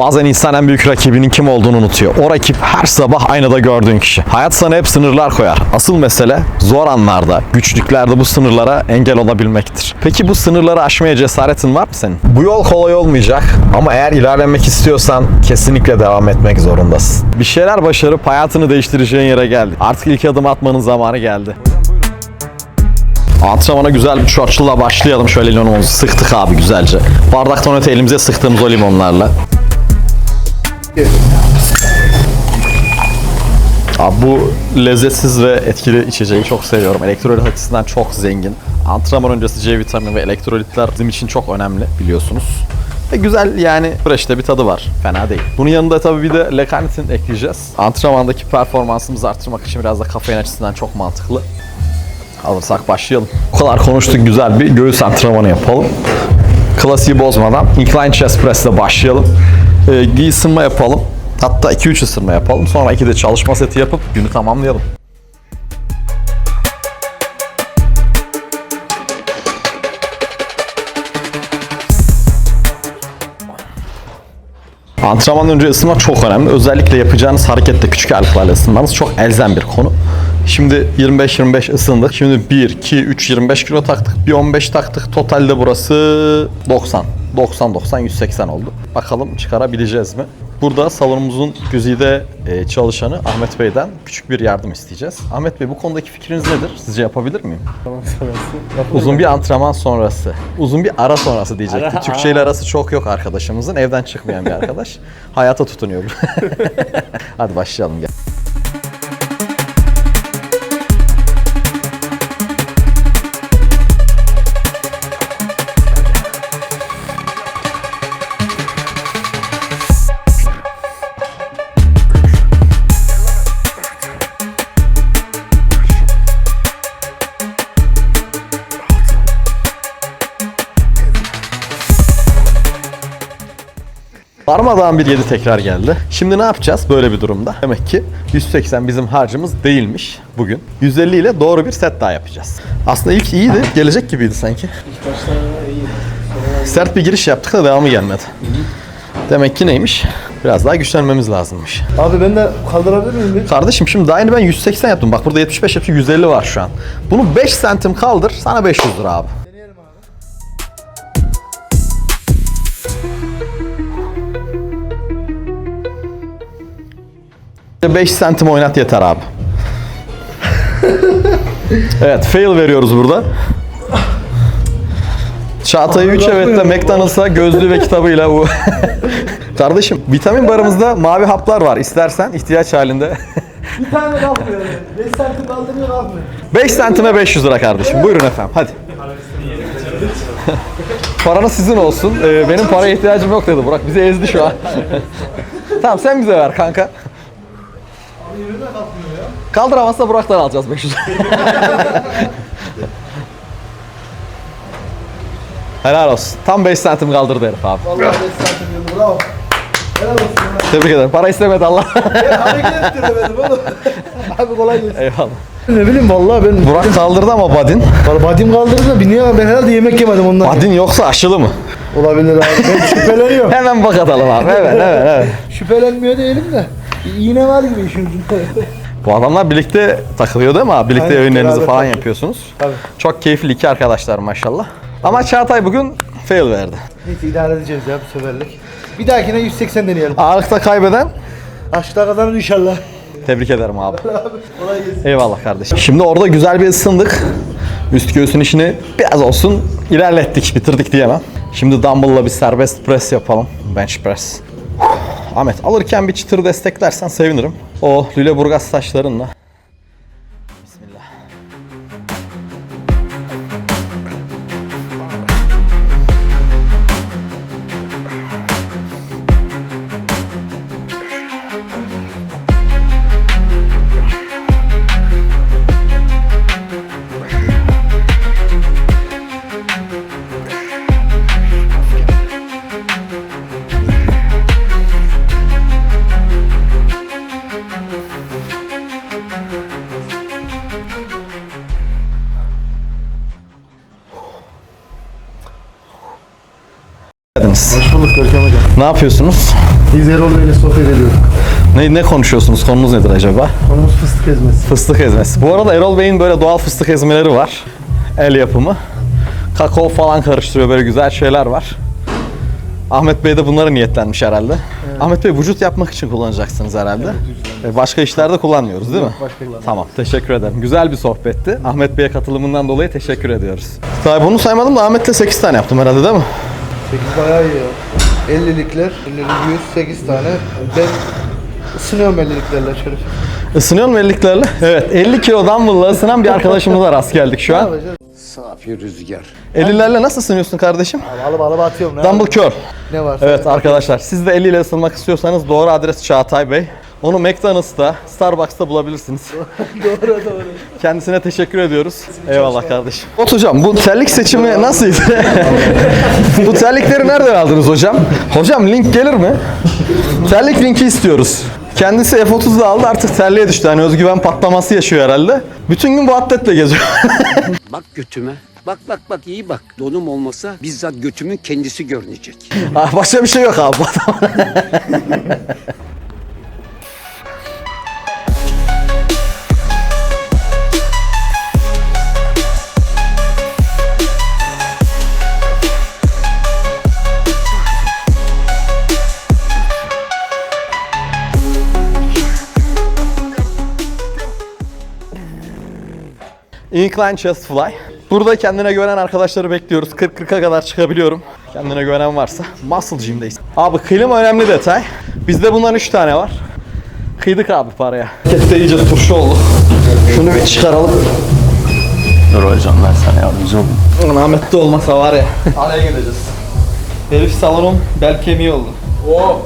Bazen insan en büyük rakibinin kim olduğunu unutuyor. O rakip her sabah aynada gördüğün kişi. Hayat sana hep sınırlar koyar. Asıl mesele zor anlarda, güçlüklerde bu sınırlara engel olabilmektir. Peki bu sınırları aşmaya cesaretin var mı senin? Bu yol kolay olmayacak ama eğer ilerlemek istiyorsan kesinlikle devam etmek zorundasın. Bir şeyler başarıp hayatını değiştireceğin yere geldi. Artık ilk adım atmanın zamanı geldi. Antrenmana güzel bir Churchill'la başlayalım. Şöyle limonumuzu sıktık abi güzelce. Bardaktan öte elimize sıktığımız o limonlarla. Abi bu lezzetsiz ve etkili içeceği çok seviyorum. Elektrolit açısından çok zengin. Antrenman öncesi C vitamini ve elektrolitler bizim için çok önemli biliyorsunuz. Ve güzel yani fresh'te bir tadı var. Fena değil. Bunun yanında tabii bir de lekanitin ekleyeceğiz. Antrenmandaki performansımızı arttırmak için biraz da kafein açısından çok mantıklı. Alırsak başlayalım. Bu kadar konuştuk güzel bir göğüs antrenmanı yapalım. Klasiği bozmadan incline chest press ile başlayalım. Ee, bir ısınma yapalım. Hatta 2-3 ısınma yapalım. Sonra 2 de çalışma seti yapıp günü tamamlayalım. Antrenmandan önce ısınmak çok önemli. Özellikle yapacağınız harekette küçük ağırlıklarla ısınmanız çok elzem bir konu. Şimdi 25-25 ısındık. Şimdi 1, 2, 3, 25 kilo taktık. Bir 15 taktık. Totalde burası 90. 90, 90, 180 oldu. Bakalım çıkarabileceğiz mi? Burada salonumuzun güzide e, çalışanı Ahmet Bey'den küçük bir yardım isteyeceğiz. Ahmet Bey bu konudaki fikriniz nedir? Sizce yapabilir miyim? Uzun bir antrenman sonrası. Uzun bir ara sonrası diyecektim. Ara- Türkçe ile arası çok yok arkadaşımızın. Evden çıkmayan bir arkadaş. Hayata tutunuyor. Hadi başlayalım gel. Darmadağın bir 7 tekrar geldi. Şimdi ne yapacağız böyle bir durumda? Demek ki 180 bizim harcımız değilmiş bugün. 150 ile doğru bir set daha yapacağız. Aslında ilk iyiydi. Gelecek gibiydi sanki. Başta iyi. Sert bir giriş yaptık da devamı gelmedi. Demek ki neymiş? Biraz daha güçlenmemiz lazımmış. Abi ben de kaldırabilir miyim? Kardeşim şimdi daha yeni ben 180 yaptım. Bak burada 75 yapıyor 150 var şu an. Bunu 5 santim kaldır sana 500 lira abi. 5 santim oynat yeter abi. evet fail veriyoruz burada. Çağatay'ı 3 evet de McDonald's'a gözlüğü ve kitabıyla bu. Kardeşim vitamin barımızda mavi haplar var. İstersen ihtiyaç halinde. Bir tane kalkmıyor. 5 santim kaldırıyor kalkmıyor. 5 santime 500 lira kardeşim. Buyurun efendim hadi. Paranız sizin olsun. Ee, benim paraya ihtiyacım yok dedi Burak. Bizi ezdi şu an. tamam sen bize ver kanka. Yerine kalkmıyor ya. Kaldıramazsa Burak'tan alacağız 500 Helal olsun. Tam 5 santim kaldırdı herif abi. Vallahi 5 santim yolu bravo. Helal olsun. ya. Tebrik ederim. Para istemedi Allah. Ben hareket ettiremedim oğlum. Abi kolay gelsin. Eyvallah. Ne bileyim vallahi ben Burak kaldırdı ama Badin. Badim kaldırdı da bilmiyorum ben herhalde yemek yemedim ondan. Badin yoksa aşılı mı? Olabilir abi. Ben şüpheleniyorum. Hemen bak atalım abi. Evet, evet, evet. Şüphelenmiyor değilim de. İğne var gibi işin ucunda. Bu adamlar birlikte takılıyor değil mi abi? Birlikte Aynen, oyunlarınızı beraber falan takılıyor. yapıyorsunuz. Tabii. Çok keyifli iki arkadaşlar maşallah. Ama Çağatay bugün fail verdi. Neyse idare edeceğiz ya bu seferlik. Bir dahakine 180 deneyelim. Ağırlıkta kaybeden Aşkta kazanır inşallah. tebrik ederim abi. Kolay gelsin. Eyvallah kardeşim. Şimdi orada güzel bir ısındık. Üst göğsün işini biraz olsun ilerlettik, bitirdik diyemem. Şimdi dumbbell'la bir serbest press yapalım. Bench press. Ahmet alırken bir çıtır desteklersen sevinirim. O Lüleburgaz taşlarınla. Bulduk Görkem Hocam. Ne yapıyorsunuz? Biz Erol Bey'le sohbet ediyorduk. Ne, ne konuşuyorsunuz? Konumuz nedir acaba? Konumuz fıstık ezmesi. Fıstık ezmesi. Bu arada Erol Bey'in böyle doğal fıstık ezmeleri var. El yapımı. Kakao falan karıştırıyor böyle güzel şeyler var. Ahmet Bey de bunları niyetlenmiş herhalde. Ahmet Bey vücut yapmak için kullanacaksınız herhalde. E, Başka işlerde kullanmıyoruz değil mi? başka kullanmıyoruz. Tamam teşekkür ederim. Güzel bir sohbetti. Ahmet Bey'e katılımından dolayı teşekkür ediyoruz. Tabii bunu saymadım da Ahmet'le 8 tane yaptım herhalde değil mi? 8 bayağı iyi ya. 50'likler, 50'lik 108 tane. Ben ısınıyorum 50'liklerle şöyle. Isınıyor mu elliklerle? Evet 50 kilo dumbbell'la ısınan bir arkadaşımıza rast geldik şu an. Safi rüzgar. 50'lerle nasıl ısınıyorsun kardeşim? Alıp alıp atıyorum. Ne Dumbbell curl. Ne varsa. Evet arkadaşlar siz de 50 ile ısınmak istiyorsanız doğru adres Çağatay Bey. Onu McDonald's'ta, Starbucks'ta bulabilirsiniz. doğru doğru. Kendisine teşekkür ediyoruz. Eyvallah kardeşim. Ot hocam bu terlik seçimi nasıldı? bu terlikleri nereden aldınız hocam? Hocam link gelir mi? Terlik linki istiyoruz. Kendisi F30'da aldı artık terliğe düştü. Hani özgüven patlaması yaşıyor herhalde. Bütün gün bu atletle geziyor. Bak götüme. Bak bak bak iyi bak. Donum olmasa bizzat götümün kendisi görünecek. Ah, Başka bir şey yok abi. Incline chest fly. Burada kendine güvenen arkadaşları bekliyoruz. 40-40'a kadar çıkabiliyorum. Kendine güvenen varsa. Muscle gym'deyiz. Abi klima önemli detay. Bizde bundan 3 tane var. Kıydık abi paraya. Kette iyice turşu oldu. Şunu bir çıkaralım. Dur hocam ben sana yardımcı olayım. Ahmet de olmasa var ya. Araya gideceğiz. Herif salonun bel kemiği oldu. Oo.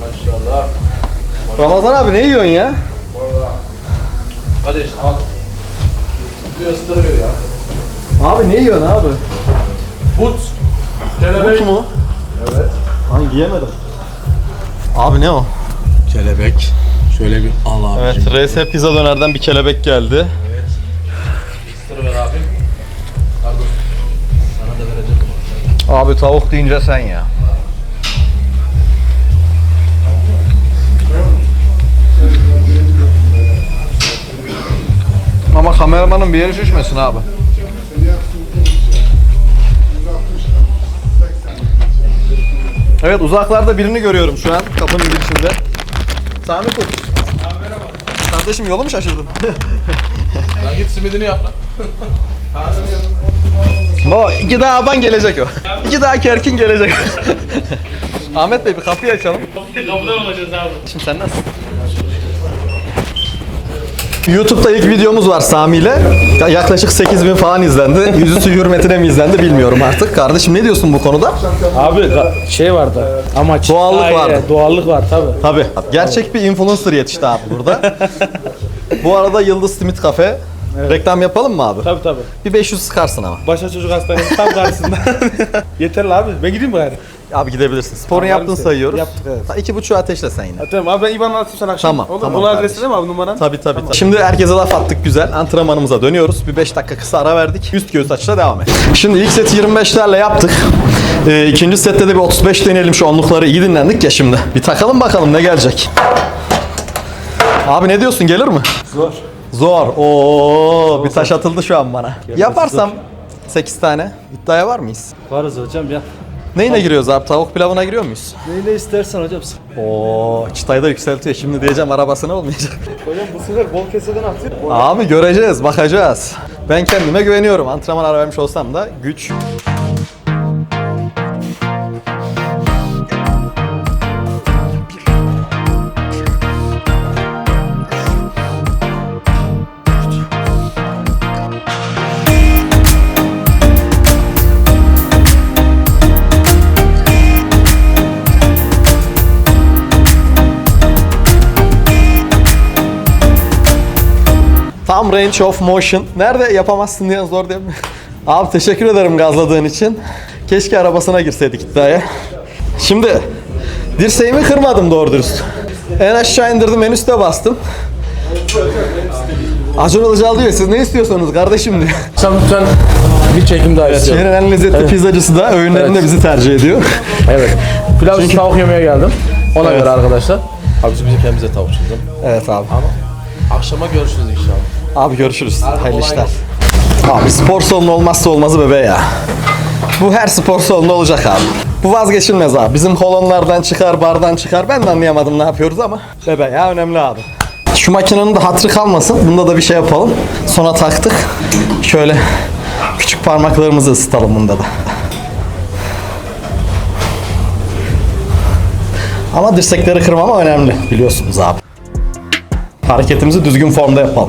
Maşallah. Ramazan abi ne yiyorsun ya? Abi ne yiyorsun abi? But. But mu? Evet. Lan yiyemedim. Abi ne o? Kelebek. Şöyle bir al abi. Evet, RS Pizza Döner'den bir kelebek geldi. Abi tavuk deyince sen ya. Ama kameramanın bir yeri şişmesin abi. Evet uzaklarda birini görüyorum şu an kapının girişinde. Sami Kurt. Kardeşim yolu mu şaşırdın? Lan git simidini yap lan. No, iki daha aban gelecek o. İki daha kerkin gelecek. Ahmet Bey bir kapıyı açalım. Kapıdan olacağız abi. Şimdi sen nasılsın? YouTube'da ilk videomuz var Sami ile. Ya- Yaklaşık 8000 falan izlendi. Yüzüstü hürmetine mi izlendi bilmiyorum artık. Kardeşim ne diyorsun bu konuda? Abi ga- şey vardı. Amaç. Doğallık Aynen, vardı. Doğallık var tabi. Tabii. Gerçek bir influencer yetişti abi burada. bu arada Yıldız Simit Kafe. Reklam yapalım mı abi? Tabi tabi. Bir 500 sıkarsın ama. Başa çocuk hastanesi tam karşısında. Yeterli abi. Ben gideyim mi gari? Abi gidebilirsin. Sporunu Tamam, yaptın maalesef. sayıyoruz. Yaptık, evet. Ta iki buçuğu ateşle sen yine. Ha, tamam abi ben IBAN'ı atayım sana akşam. Tamam, Olur tamam? Bu adresi kardeşim. değil mi abi numaran? Tabii tabii. tabii. Şimdi herkese laf attık güzel. Antrenmanımıza dönüyoruz. Bir 5 dakika kısa ara verdik. Üst göğüs açıyla devam et. Şimdi ilk seti 25'lerle yaptık. Ee, ikinci sette de bir 35 deneyelim şu onlukları. iyi dinlendik ya şimdi. Bir takalım bakalım ne gelecek. Abi ne diyorsun gelir mi? Zor. Zor. Oo, bir taş atıldı şu an bana. Yaparsam 8 tane iddiaya var mıyız? Varız hocam ya. Neyine giriyoruz abi? Tavuk pilavına giriyor muyuz? Neyle istersen hocam. Oo, çıtayı da yükseltiyor. Şimdi diyeceğim arabasına olmayacak. Hocam bu sefer bol keseden atıyor. Abi göreceğiz, bakacağız. Ben kendime güveniyorum. Antrenman ara vermiş olsam da güç. Tam range of motion. Nerede yapamazsın diye zor değil mi? Abi teşekkür ederim gazladığın için. Keşke arabasına girseydik iddiaya. Şimdi dirseğimi kırmadım doğru dürüst. En aşağı indirdim en üste bastım. Acun Ilıcalı diyor siz ne istiyorsanız kardeşim diyor. Sen lütfen bir çekim daha istiyorum. Şehrin en lezzetli pizzacısı da öğünlerinde Evet. bizi tercih ediyor. Evet. Pilav tavuk yemeye geldim. Ona Evet. göre arkadaşlar. Abi bizim kendimize tavuk çizdim. Evet abi. Akşama görüşürüz inşallah. Abi görüşürüz. Hayırlı kolay işler. Abi spor salonu olmazsa olmazı bebe ya. Bu her spor salonunda olacak abi. Bu vazgeçilmez abi. Bizim kolonlardan çıkar, bardan çıkar. Ben de anlayamadım ne yapıyoruz ama bebe ya önemli abi. Şu makinenin de hatırı kalmasın. Bunda da bir şey yapalım. Sonra taktık. Şöyle küçük parmaklarımızı ısıtalım bunda da. Ama dirsekleri kırmama önemli biliyorsunuz abi. Hareketimizi düzgün formda yapalım.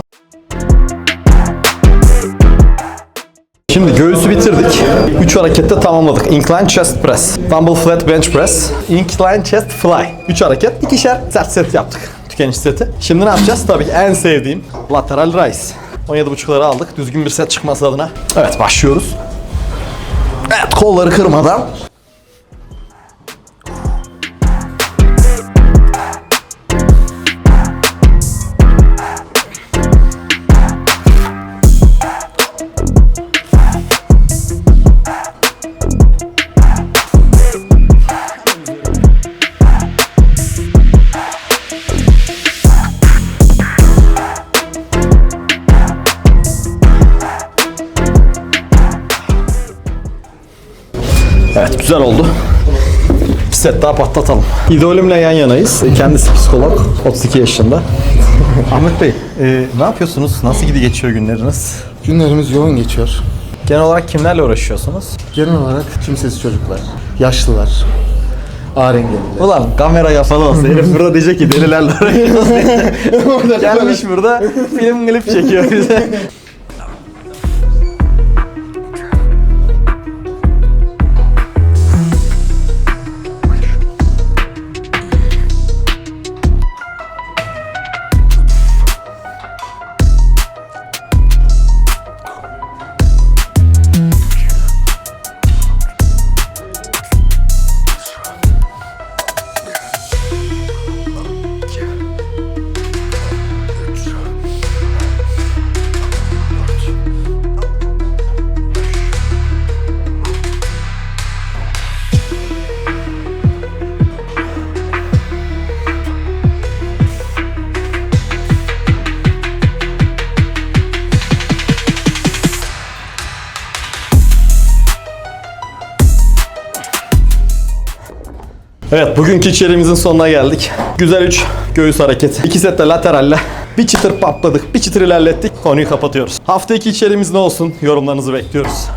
Şimdi göğüsü bitirdik. 3 harekette tamamladık. Incline chest press, dumbbell flat bench press, incline chest fly. 3 hareket, ikişer sert set yaptık. Tükeniş seti. Şimdi ne yapacağız? Tabii ki en sevdiğim lateral raise. 17.5'ları aldık. Düzgün bir set çıkması adına. Evet başlıyoruz. Evet kolları kırmadan. Evet güzel oldu. Bir set daha patlatalım. İdolümle yan yanayız. Kendisi psikolog. 32 yaşında. Ahmet Bey, e, ne yapıyorsunuz? Nasıl gidiyor geçiyor günleriniz? Günlerimiz yoğun geçiyor. Genel olarak kimlerle uğraşıyorsunuz? Genel olarak kimsesiz çocuklar, yaşlılar, ağır engelliler. Ulan kamera yapalı olsa herif burada diyecek ki delilerle uğraşıyoruz diye. Gelmiş burada film klip çekiyor bize. Evet bugünkü içeriğimizin sonuna geldik. Güzel 3 göğüs hareketi. 2 sette lateralle. Bir çıtır patladık, bir çıtır ilerlettik. Konuyu kapatıyoruz. Hafta 2 içeriğimiz ne olsun? Yorumlarınızı bekliyoruz.